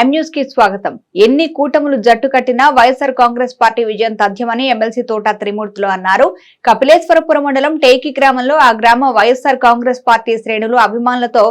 ఎంన్యూస్కి స్వాగతం. ఎన్ని కూటములు జట్టు కట్టినా వైఎస్ఆర్ కాంగ్రెస్ పార్టీ విజయం తథ్యమని ఎమ్మెల్సీ తోట త్రిమూర్తులు అన్నారు. కపిలేశ్వరపురం మండలం టేకి గ్రామంలో ఆ గ్రామ వైఎస్ఆర్ కాంగ్రెస్ పార్టీ శ్రేణులు అభిమానులతో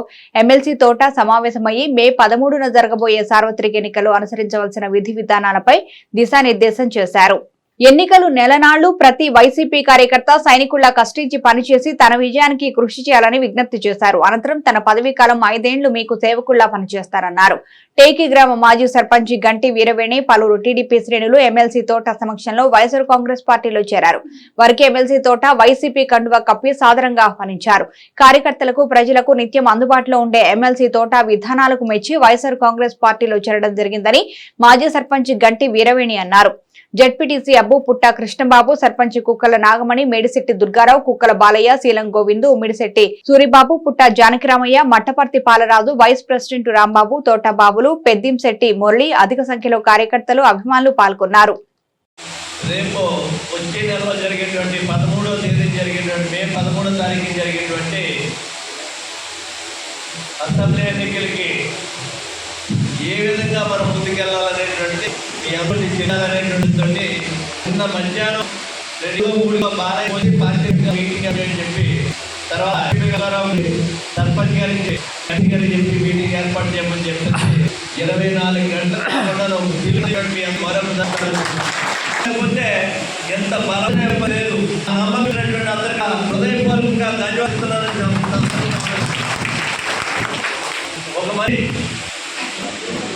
ఎమ్మెల్సీ తోట సమావేశమయ్యి మే పదమూడున జరగబోయే సార్వత్రిక ఎన్నికలు అనుసరించవలసిన విధి విధానాలపై దిశానిర్దేశం చేశారు. ఎన్నికలు నెలనాళ్ళు ప్రతి వైసీపీ కార్యకర్త సైనికుల్లా కష్టించి పనిచేసి తన విజయానికి కృషి చేయాలని విజ్ఞప్తి చేశారు. అనంతరం తన పదవీ కాలం ఐదేండ్లు మీకు సేవకుల్లా పనిచేస్తారన్నారు. టేకి గ్రామ మాజీ సర్పంచ్ గంటి వీరవేణి పలువురు టీడీపీ శ్రేణులు ఎమ్మెల్సీ తోట సమక్షంలో వైఎస్ఆర్ కాంగ్రెస్ పార్టీలో చేరారు. వారికి ఎమ్మెల్సీ తోట వైసీపీ కండువా కప్పి సాదరంగా ఆహ్వానించారు. కార్యకర్తలకు ప్రజలకు నిత్యం అందుబాటులో ఉండే ఎమ్మెల్సీ తోట విధానాలకు మెచ్చి వైఎస్ఆర్ కాంగ్రెస్ పార్టీలో చేరడం జరిగిందని మాజీ సర్పంచ్ గంటి వీరవేణి అన్నారు. జడ్పీటీసీ డబ్బు పుట్ట కృష్ణబాబు సర్పంచ్ కుక్కల నాగమణి మేడిశెట్టి దుర్గారావు కుక్కల బాలయ్య శీలం గోవిందు ఉమ్మిడిశెట్టి సూరిబాబు పుట్ట జానకిరామయ్య మట్టపర్తి పాలరాజు వైస్ ప్రెసిడెంట్ రాంబాబు తోటబాబులు పెద్దింశెట్టి మురళి అధిక సంఖ్యలో కార్యకర్తలు అభిమానులు పాల్గొన్నారు. రేపు వచ్చే నెలలో జరిగేటువంటి పదమూడవ తేదీ జరిగేటువంటి మే పదమూడవ తారీఖు జరిగేటువంటి అసెంబ్లీ ఎన్నికలకి ఏ విధంగా మనం ముందుకెళ్ళాలనేటువంటిది ఈ అభివృద్ధి చేయాలనేటువంటిది నిన్న మధ్యాహ్నం రెడీగా మూడుగా బాలయ్య వచ్చి పార్టీ మీటింగ్ అని చెప్పి తర్వాత సర్పంచ్ గారికి గారి గారికి చెప్పి మీటింగ్ ఏర్పాటు చేయమని చెప్పి ఇరవై నాలుగు గంటల లేకపోతే ఎంత బలం లేదు ఆ నమ్మకమైనటువంటి అందరికీ హృదయపూర్వకంగా ధన్యవాదాలు ఒక మరి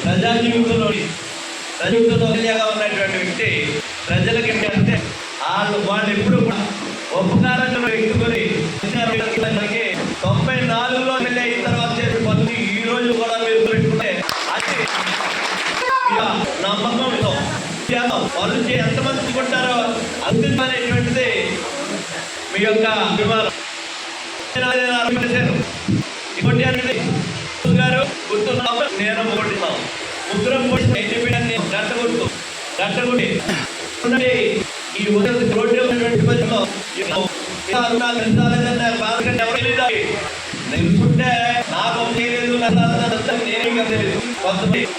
ప్రజా జీవితంలో ప్రజా జీవితంలో ఉన్నటువంటి వ్యక్తి ప్రజలకి అంటే వాళ్ళు వాళ్ళు ఎప్పుడు కూడా ఉపకారంలో ఎక్కుకొని తొంభై నాలుగులో ఎమ్మెల్యే అయిన తర్వాత చేసిన పనులు ఈ రోజు కూడా మీరు పెట్టుకుంటే అది ఇక నమ్మకంతో వాళ్ళు చే- ఎంతమంది కొంటారో అందించనేటువంటిది మీ యొక్క అభిమానం. నేను ఇంకోటి ఏంటంటే, గారు గుర్తున్నాం నేను ముగ్గురం కూడా ఇండిపెండెంట్ గంట కొట్టు. గంట గుడి ఈ ఉదయం రోడ్డు పరిస్థితుల్లో ఈ తెలియదు. నాకు తెలియదు నాకు తెలియదు